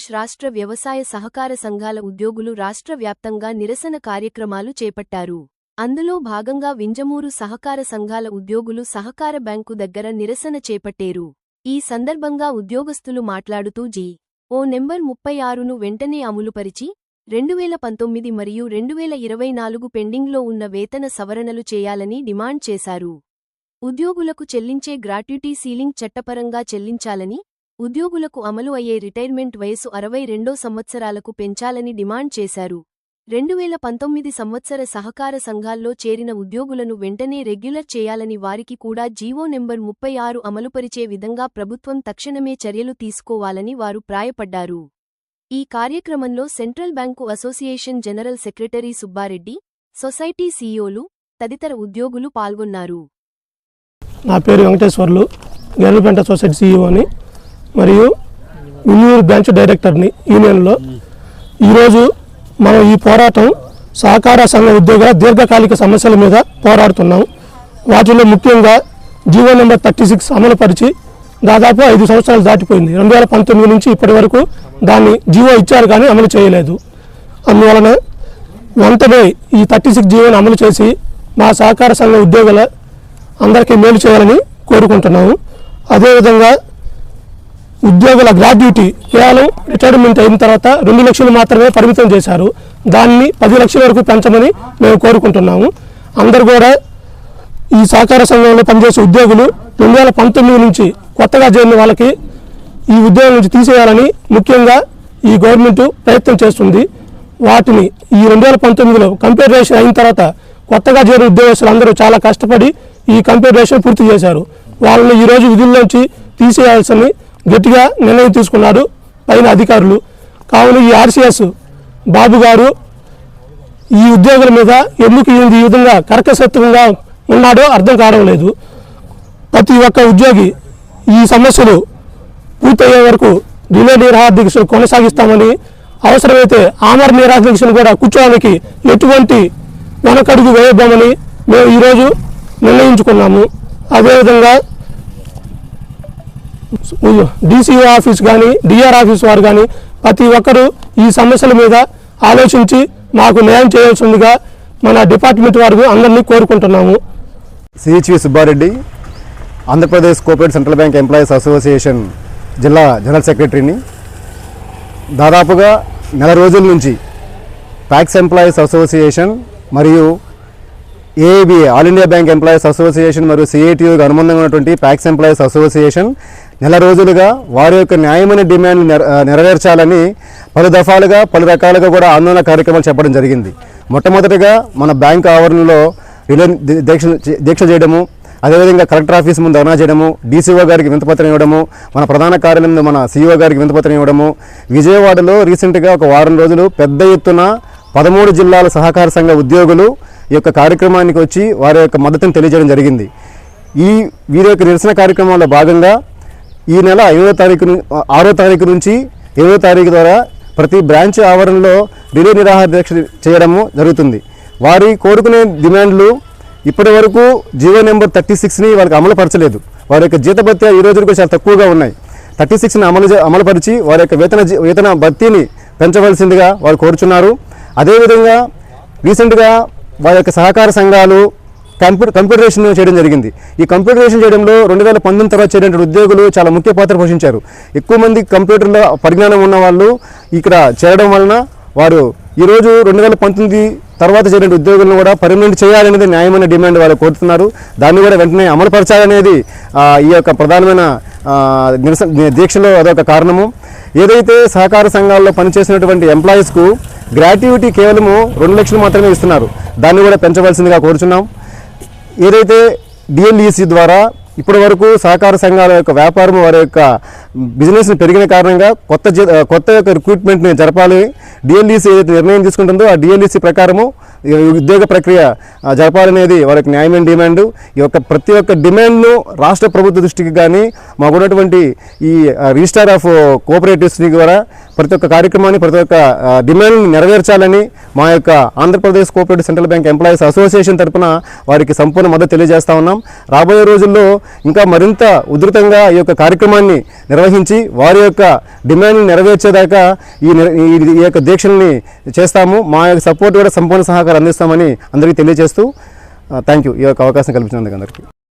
ఆంధ్రప్రదేశ్ రాష్ట్ర వ్యవసాయ సహకార సంఘాల ఉద్యోగులు రాష్ట్ర వ్యాప్తంగా నిరసన కార్యక్రమాలు చేపట్టారు. అందులో భాగంగా వింజమూరు సహకార సంఘాల ఉద్యోగులు సహకార బ్యాంకు దగ్గర నిరసన చేపట్టేరు. ఈ సందర్భంగా ఉద్యోగస్తులు మాట్లాడుతూ జీ. ఓ నెంబర్ ముప్పై ఆరును వెంటనే అమలుపరిచి రెండువేల పంతొమ్మిది మరియు రెండువేల ఇరవై నాలుగు పెండింగ్లో ఉన్న వేతన సవరణలు చేయాలని డిమాండ్ చేశారు. ఉద్యోగులకు చెల్లించే గ్రాట్యుటీ సీలింగ్ చట్టపరంగా చెల్లించాలని ఉద్యోగులకు అమలు అయ్యే రిటైర్మెంట్ వయసు అరవై రెండో సంవత్సరాలకు పెంచాలని డిమాండ్ చేశారు. రెండువేల పంతొమ్మిది సంవత్సర సహకార సంఘాల్లో చేరిన ఉద్యోగులను వెంటనే రెగ్యులర్ చేయాలని వారికి కూడా జీవో నెంబర్ ముప్పై ఆరు అమలుపరిచే విధంగా ప్రభుత్వం తక్షణమే చర్యలు తీసుకోవాలని వారు ప్రాయపడ్డారు. ఈ కార్యక్రమంలో central bank association general secretary Subbareddy society సీఈఓలు తదితర ఉద్యోగులు పాల్గొన్నారు. నా పేరు వెంకటేశ్వర్లు గెర్రపెంట సొసైటీ సీఈఓని. మరియు విన్నూరు బ్రాంచ్ డైరెక్టర్ని యూనియన్లో ఈరోజు మనం ఈ పోరాటం సహకార సంఘ ఉద్యోగుల దీర్ఘకాలిక సమస్యల మీద పోరాడుతున్నాం. వాటిలో ముఖ్యంగా జీవో నెంబర్ థర్టీ సిక్స్ అమలుపరిచి దాదాపు ఐదు సంవత్సరాలు దాటిపోయింది. రెండు వేల పంతొమ్మిది నుంచి ఇప్పటి వరకు దాన్ని జీవో ఇచ్చారు కానీ అమలు చేయలేదు. అందువలన వెంటనే ఈ థర్టీ సిక్స్ జీవోని అమలు చేసి మా సహకార సంఘ ఉద్యోగుల అందరికీ మేలు చేయాలని కోరుకుంటున్నాము. అదేవిధంగా ఉద్యోగుల గ్రాడ్యుటీ కేవలం రిటైర్మెంట్ అయిన తర్వాత రెండు లక్షలు మాత్రమే పరిమితం చేశారు. దాన్ని పది లక్షల వరకు పెంచమని మేము కోరుకుంటున్నాము. అందరు కూడా ఈ సహకార సంఘంలో పనిచేసే ఉద్యోగులు రెండు వేల పంతొమ్మిది నుంచి కొత్తగా చేరిన వాళ్ళకి ఈ ఉద్యోగం నుంచి తీసేయాలని ముఖ్యంగా ఈ గవర్నమెంట్ ప్రయత్నం చేస్తుంది. వాటిని ఈ రెండు వేల పంతొమ్మిదిలో కంప్యూటరేషన్ అయిన తర్వాత కొత్తగా చేరిన ఉద్యోగస్తులు అందరూ చాలా కష్టపడి ఈ కంప్యూటరేషన్ పూర్తి చేశారు. వాళ్ళని ఈరోజు విధుల్లోంచి తీసేయాల్సిన గట్టిగా నిర్ణయం తీసుకున్నారు పైన అధికారులు. కావున ఈ ఆర్సీఎస్ బాబు గారు ఈ ఉద్యోగుల మీద ఎందుకు ఈ విధంగా కర్కశత్వంగా ఉన్నాడో అర్థం కావడం లేదు. ప్రతి ఒక్క ఉద్యోగి ఈ సమస్యలు పూర్తయ్యే వరకు రిలే నిరాహార దీక్షలు కొనసాగిస్తామని అవసరమైతే ఆమర నిరాహార దీక్షను కూడా కూర్చోడానికి ఎటువంటి వెనకడుగు వేయబోమని మేము ఈరోజు నిర్ణయించుకున్నాము. అదేవిధంగా డీసీఓ ఆఫీస్ కానీ డిఆర్ ఆఫీస్ వారు కానీ ప్రతి ఒక్కరూ ఈ సమస్యల మీద ఆలోచించి మాకు న్యాయం చేయాల్సిందిగా మన డిపార్ట్మెంట్ వారు అందరినీ కోరుకుంటున్నాము. CHV Subbareddy Andhra Pradesh cooperative central bank employees association జిల్లా జనరల్ సెక్రటరీని. దాదాపుగా నెల రోజుల నుంచి ట్యాక్స్ ఎంప్లాయీస్ అసోసియేషన్ మరియు AABA all India bank employees association మరియు సిఐటియుకి అనుబంధంగా ఉన్నటువంటి ప్యాక్స్ ఎంప్లాయీస్ అసోసియేషన్ నెల రోజులుగా వారి యొక్క న్యాయమైన డిమాండ్ నెరవేర్చాలని పలు దఫాలుగా పలు రకాలుగా కూడా ఆందోళన కార్యక్రమాలు చెప్పడం జరిగింది. మొట్టమొదటిగా మన బ్యాంక్ ఆవరణలో రిలే దీక్ష దీక్ష చేయడము అదేవిధంగా కలెక్టర్ ఆఫీస్ ముందు ధర్నా చేయడము డీసీఓ గారికి వింతపత్రం ఇవ్వడము మన ప్రధాన కార్యాలయం మన సీఈఓ గారికి వింతపత్రం ఇవ్వడము విజయవాడలో రీసెంట్గా ఒక వారం రోజులు పెద్ద ఎత్తున పదమూడు జిల్లాల సహకార సంఘ ఉద్యోగులు ఈ యొక్క కార్యక్రమానికి వచ్చి వారి యొక్క మద్దతును తెలియజేయడం జరిగింది. ఈ వీరి యొక్క నిరసన కార్యక్రమంలో భాగంగా ఈ నెల ఐదో తారీఖు ఆరో తారీఖు నుంచి ఏడో తారీఖు ద్వారా ప్రతి బ్రాంచ్ ఆవరణలో రిలే నిరాహార దీక్ష చేయడము జరుగుతుంది. వారి కోరుకునే డిమాండ్లు ఇప్పటి వరకు జీవో నెంబర్ థర్టీ సిక్స్ని వాళ్ళకి అమలు పరచలేదు వారి యొక్క జీతభత్య ఈ రోజులకు చాలా తక్కువగా ఉన్నాయి. థర్టీ సిక్స్ని అమలు అమలుపరిచి వారి యొక్క వేతన జీ- వేతన భర్తీని పెంచవలసిందిగా వారు కోరుచున్నారు. అదేవిధంగా రీసెంట్గా వారి యొక్క సహకార సంఘాలు కంప్యూటర్ కంప్యూటరేషన్ చేయడం జరిగింది. ఈ కంప్యూటరేషన్ చేయడంలో రెండు వేల పంతొమ్మిది తర్వాత చేరినటువంటి ఉద్యోగులు చాలా ముఖ్య పాత్ర పోషించారు. ఎక్కువ మంది కంప్యూటర్లో పరిజ్ఞానం ఉన్న వాళ్ళు ఇక్కడ చేరడం వలన వారు ఈరోజు రెండు వేల పంతొమ్మిది తర్వాత చేరిన ఉద్యోగులను కూడా పర్మనెంట్ చేయాలనేది న్యాయమైన డిమాండ్ వాళ్ళు కోరుతున్నారు. దాన్ని కూడా వెంటనే అమలుపరచాలనేది ఈ యొక్క ప్రధానమైన నిరస నిరసన దీక్షలో అదొక కారణము. ఏదైతే సహకార సంఘాల్లో పనిచేసినటువంటి ఎంప్లాయీస్కు గ్రాట్యుటీ కేవలము రెండు లక్షలు మాత్రమే ఇస్తున్నారు. దాన్ని కూడా పెంచవలసిందిగా కోరుచున్నాం. ఏదైతే డిఎల్ఈసి ద్వారా ఇప్పటి వరకు సహకార సంఘాల యొక్క వ్యాపారం వారి యొక్క బిజినెస్ పెరిగిన కారణంగా కొత్త కొత్త యొక్క రిక్రూట్మెంట్ని జరపాలి. డిఎల్ఈసి ఏదైతే నిర్ణయం తీసుకుంటుందో ఆ డిఎల్ఈసి ప్రకారము ఉద్యోగ ప్రక్రియ జరపాలనేది వారి న్యాయమైన డిమాండ్. ఈ యొక్క ప్రతి ఒక్క డిమాండ్ను రాష్ట్ర ప్రభుత్వ దృష్టికి కానీ మాకు ఉన్నటువంటి ఈ రిజిస్టర్ రిజిస్టార్ ఆఫ్ కోఆపరేటివ్స్ ద్వారా ప్రతి ఒక్క కార్యక్రమాన్ని ప్రతి ఒక్క డిమాండ్ని నెరవేర్చాలని మా యొక్క Andhra Pradesh cooperative central bank employees association తరపున వారికి సంపూర్ణ మద్దతు తెలియజేస్తా ఉన్నాం. రాబోయే రోజుల్లో ఇంకా మరింత ఉధృతంగా ఈ యొక్క కార్యక్రమాన్ని నిర్వహించి వారి యొక్క డిమాండ్ని నెరవేర్చేదాకా ఈ ఈ- యొక్క దీక్షల్ని చేస్తాము. మా యొక్క సపోర్ట్ కూడా సంపూర్ణ సహకారం సహకారం అందిస్తామని అందరికీ తెలియజేస్తూ థ్యాంక్ యూ ఈ యొక్క అవకాశం కల్పించినందుకు అందరికీ.